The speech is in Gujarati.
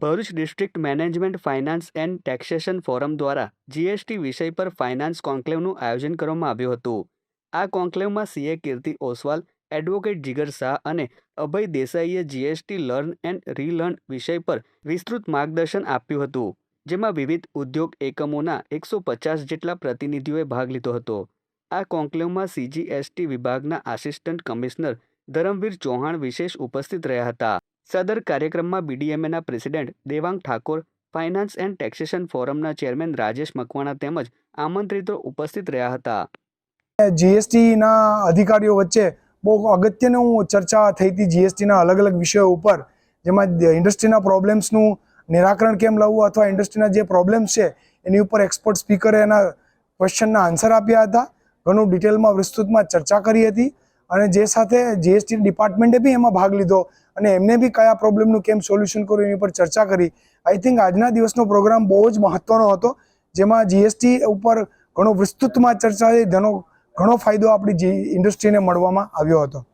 Bharuch district management, finance and taxation forum દ્વારા જીએસટી વિષય પર ફાઇનાન્સ કોન્ક્લેવનું આયોજન કરવામાં આવ્યું હતું. આ કોન્ક્લેવમાં સીએ કીર્તિ ઓસવાલ, એડવોકેટ જીગર શાહ અને અભય દેસાઈએ જીએસટી લર્ન એન્ડ રીલર્ન વિષય પર વિસ્તૃત માર્ગદર્શન આપ્યું હતું, જેમાં વિવિધ ઉદ્યોગ એકમોના એકસો પચાસ જેટલા પ્રતિનિધિઓએ ભાગ લીધો હતો. આ કોન્ક્લેવમાં સીજીએસટી વિભાગના આસિસ્ટન્ટ કમિશનર ધરમવીર ચૌહાણ વિશેષ ઉપસ્થિત રહ્યા હતા. સદર કાર્યક્રમમાં બીડીએમએના president Devang Thakor, finance and taxation ફોરમના chairman Rajesh Makwana તેમજ આમંત્રિતો ઉપસ્થિત રહ્યા હતા. જીએસટીના અધિકારીઓ વચ્ચે બહુ અગત્યનું ચર્ચા થઈ હતી જીએસટીના અલગ અલગ વિષયો ઉપર, જેમાં ઇન્ડસ્ટ્રીના પ્રોબ્લેમ્સનું નિરાકરણ કેમ લાવવું અથવા ઇન્ડસ્ટ્રીના જે પ્રોબ્લેમ્સ છે, એની ઉપર એક્સપર્ટ સ્પીકરે એના ક્વેશ્ચનના આન્સર આપ્યા હતા. ઘણું ડિટેલમાં વિસ્તૃતમાં ચર્ચા કરી હતી. અને જે સાથે જીએસટી ડિપાર્ટમેન્ટે બી એમાં ભાગ લીધો અને એમને બી કયા પ્રોબ્લેમનું કેમ સોલ્યુશન કરવું એની પર ચર્ચા કરી. આઈ થિંક આજના દિવસનો પ્રોગ્રામ બહુ જ મહત્વનો હતો, જેમાં જીએસટી ઉપર ઘણો વિસ્તૃતમાં ચર્ચા થઈ ઘણો ઘણો ફાયદો આપણી ઇન્ડસ્ટ્રીને મળવામાં આવ્યો હતો.